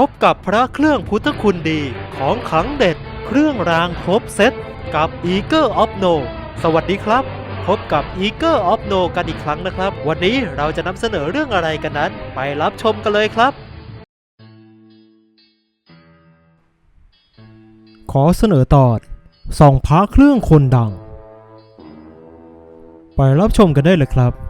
พบกับพระเครื่องพุทธคุณดีของขังเด็ด เครื่องรางครบเซตกับ e a g e of No สวัสดีครับ พบกับ e a g e of No กันอีกครั้งนะครับ วันนี้เราจะนำเสนอเรื่องอะไรกันนั้น ไปรับชมกันเลยครับ ขอเสนอตอนส่องพระเครื่องคนดัง ไปรับชมกันได้เลยครับ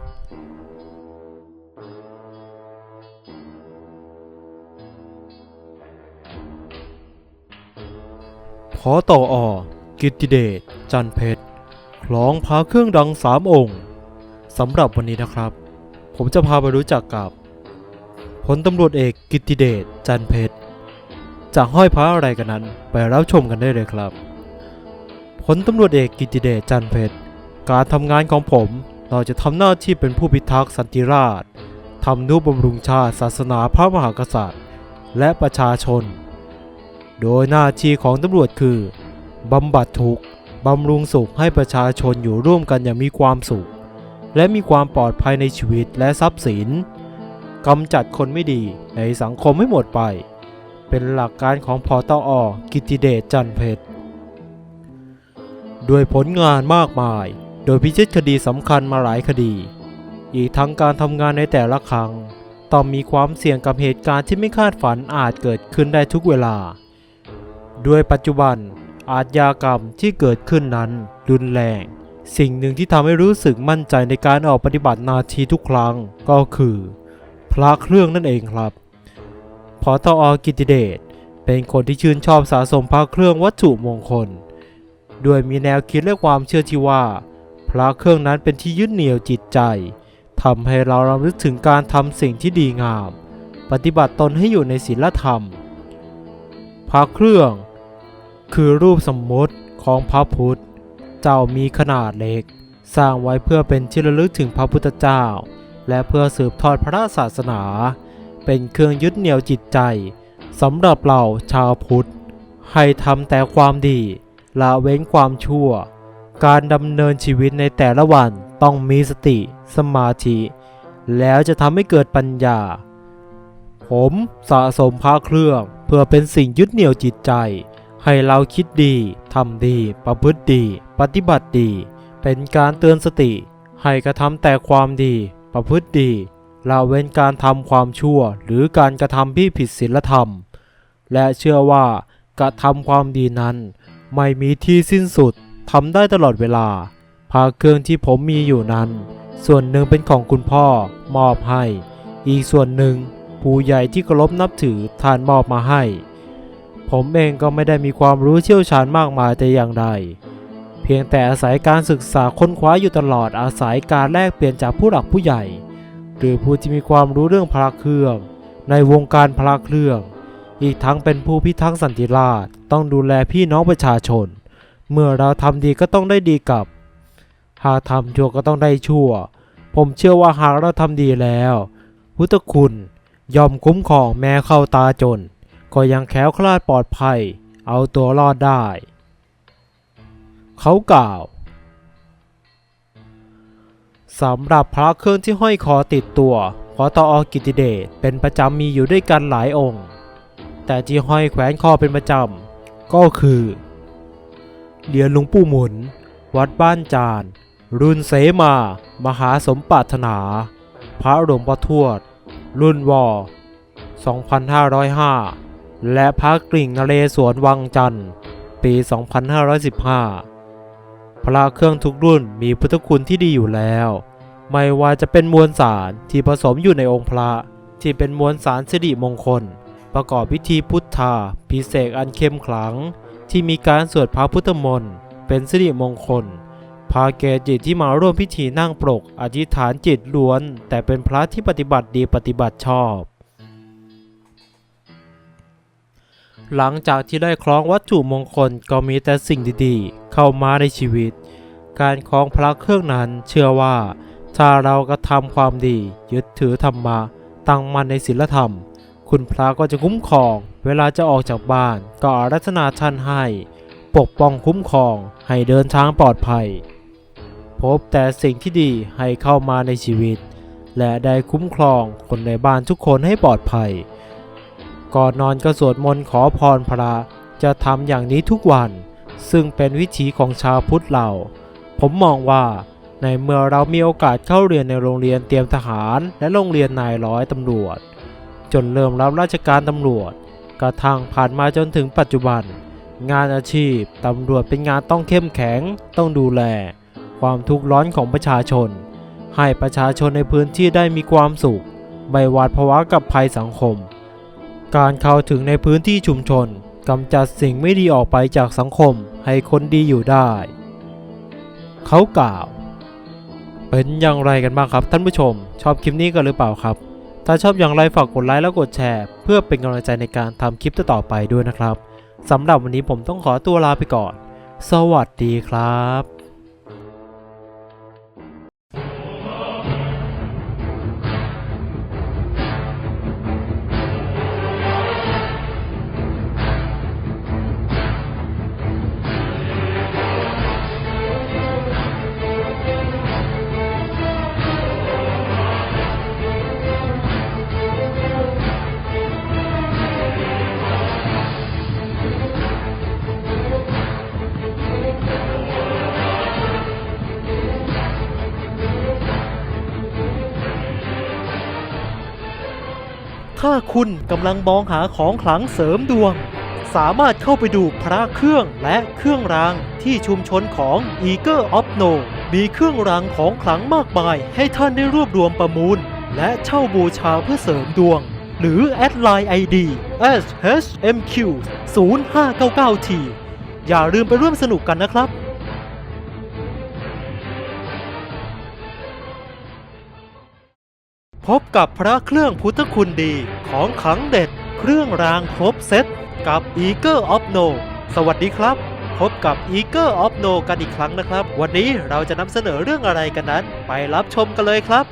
อต่ออกิติเดชจันเพชรคล้องพระเครื่องดังสามองค์สำหรับวันนี้นะครับ ผมจะพาไปรู้จักกับพลตำรวจเอกกิติเดชจันเพชรจะห้อยพระอะไรกันนั้นไปรับชมกันได้เลยครับพลตำรวจเอกกิตติเดชจันเพชรการทำงานของผมเราจะทำหน้าที่เป็นผู้พิทักษ์สันติราษฎร์ทำนุบำรุงชาติศาสนาพระมหากษัตริย์ และประชาชน โดยหน้าที่ของตำรวจคือบำบัดทุกข์บำรุงสุขให้ประชาชนอยู่ร่วมกันอย่างมีความสุข และมีความปลอดภัยในชีวิตและทรัพย์สินกำจัดคนไม่ดีในสังคมให้หมดไป เป็นหลักการของพอตออกิติเดชจันเพชรด้วยผลงานมากมาย โดยพิชิตคดีสำคัญมาหลายคดี อีกทั้งการทำงานในแต่ละครั้ง ต้องมีความเสี่ยงกับเหตุการณ์ที่ไม่คาดฝันอาจเกิดขึ้นได้ทุกเวลา ด้วยปัจจุบันอาชญากรรมที่เกิดขึ้นนั้นรุนแรง สิ่งหนึ่งที่ทำให้รู้สึกมั่นใจในการออกปฏิบัตินาทีทุกครั้งก็คือ พระเครื่องนั่นเองครับพอตออกิตติเดชเป็นคนที่ชื่นชอบสะสมพระเครื่องวัตถุมงคล ด้วยมีแนวคิดและความเชื่อที่ว่า พระเครื่องนั้นเป็นที่ยึดเหนี่ยวจิตใจทำให้เรารำลึกถึงการทำสิ่งที่ดีงาม ปฏิบัติตนให้อยู่ในศีลธรรม พระเครื่อง คือรูปสมมติของพระพุทธ เจ้ามีขนาดเล็ก สร้างไว้เพื่อเป็นที่ระลึกถึงพระพุทธเจ้า และเพื่อสืบทอดพระศาสนา เป็นเครื่องยึดเหนี่ยวจิตใจสำหรับเราชาวพุทธ ให้ทำแต่ความดีละเว้นความชั่ว การดำเนินชีวิตในแต่ละวันต้องมีสติ สมาธิ แล้วจะทำให้เกิดปัญญา ผมสะสมพระเครื่อง เพื่อเป็นสิ่งยึดเหนี่ยวจิตใจ ให้เราคิดดี ทำดี ประพฤติดี ปฏิบัติดี เป็นการเตือนสติ ให้กระทำแต่ความดี ประพฤติดีละเว้นการทำความชั่ว หรือการกระทำที่ผิดศีลธรรม และเชื่อว่ากระทำความดีนั้น ไม่มีที่สิ้นสุดทำได้ตลอดเวลาพระเครื่องที่ผมมีอยู่นั้น ส่วนหนึ่งเป็นของคุณพ่อมอบให้ อีกส่วนหนึ่ง ผู้ใหญ่ที่เคารพนับถือท่านมอบมาให้ ผมเองก็ไม่ได้มีความรู้เชี่ยวชาญมากมายแต่อย่างใด เพียงแต่อาศัยการศึกษาค้นคว้าอยู่ตลอดอาศัยการแลกเปลี่ยนจากผู้หลักผู้ใหญ่ หรือผู้ที่มีความรู้เรื่องพระเครื่อง ในวงการพระเครื่อง อีกทั้งเป็นผู้พิทักษ์สันติราษฎร์ต้องดูแลพี่น้องประชาชน เมื่อเราทำดีก็ต้องได้ดีกลับ หากทำชั่วก็ต้องได้ชั่วผมเชื่อว่าหากเราทำดีแล้ว พุทธคุณ ยอมคุ้มครองแม้เข้าตาจน ก็ยังแคล้วคลาดปลอดภัย เอาตัวรอดได้ เขากล่าวสำหรับพระเครื่องที่ห้อยคอติดตัวพอตออกิตติเดชเป็นประจำมีอยู่ด้วยกันหลายองค์ แต่ที่ห้อยแขวนคอเป็นประจำก็คือ เหรียญหลวงปู่หมุน วัดบ้านจาน รุ่นเสมา มหาสมปรารถนา พระหลวงพ่อทวด รุ่นวอ2505 และพระกริ่งนเรศวรวังจันทร์ ปี 2515 พระเครื่องทุกรุ่นมีพุทธคุณที่ดีอยู่แล้ว ไม่ว่าจะเป็นมวลสารที่ผสมอยู่ในองค์พระที่เป็นมวลสารสิริมงคล ประกอบพิธีพุทธาพิเศษอันเข้มขลัง ที่มีการสวดพระพุทธมนต์เป็นสิริมงคล พาเกจิตที่มาร่วมพิธีนั่งปรกอธิษฐานจิตล้วน แต่เป็นพระที่ปฏิบัติดีปฏิบัติชอบ หลังจากที่ได้คล้องวัตถุมงคลก็มีแต่สิ่งดีๆ เข้ามาในชีวิต การคล้องพระเครื่องนั้นเชื่อว่า ถ้าเรากระทำความดี ยึดถือธรรมะตั้งมั่นในศีลธรรม คุณพระก็จะคุ้มครอง เวลาจะออกจากบ้านก็อารัธนาท่านให้ ปกป้องคุ้มครองให้เดินทางปลอดภัย พบแต่สิ่งที่ดีให้เข้ามาในชีวิต และได้คุ้มครองคนในบ้านทุกคนให้ปลอดภัย ก่อนนอนก็สวดมนต์ขอพรพระจะทำอย่างนี้ทุกวัน ซึ่งเป็นวิถีของชาวพุทธเรา ผมมองว่าในเมื่อเรามีโอกาสเข้าเรียนในโรงเรียนเตรียมทหารและโรงเรียนนายร้อยตำรวจ จนเริ่มรับราชการตำรวจ กระทั่งผ่านมาจนถึงปัจจุบัน งานอาชีพตำรวจเป็นงานต้องเข้มแข็งต้องดูแล ความทุกข์ร้อนของประชาชน ให้ประชาชนในพื้นที่ได้มีความสุข ไม่หวาดผวากับภัยสังคม การเข้าถึงในพื้นที่ชุมชนกำจัดสิ่งไม่ดีออกไปจากสังคมให้คนดีอยู่ได้ เขากล่าว เป็นอย่างไรกันบ้างครับท่านผู้ชม ชอบคลิปนี้กันหรือเปล่าครับ ถ้าชอบอย่างไรฝากกดไลค์แล้วกดแชร์ เพื่อเป็นกำลังใจในการทำคลิปต่อไปด้วยนะครับสำหรับวันนี้ผมต้องขอตัวลาไปก่อน สวัสดีครับ ถ้าคุณกำลังมองหาของขลังเสริมดวง สามารถเข้าไปดูพระเครื่องและเครื่องรางที่ชุมชนของ e a g e of No มีเครื่องรางของขลังมากมาย ให้ท่านได้รวบรวมประมูล และเช่าบูชาเพื่อเสริมดวง หรือแอดไลน์ ID shmq 0599t อย่าลืมไปร่วมสนุกกันนะครับ พบกับพระเครื่องพุทธคุณดีของขังเด็ด เครื่องรางครบเซตกับ e a g e of No สวัสดีครับ พบกับ e a g e of No กันอีกครั้งนะครับ วันนี้เราจะนำเสนอเรื่องอะไรกันนั้น ไปรับชมกันเลยครับ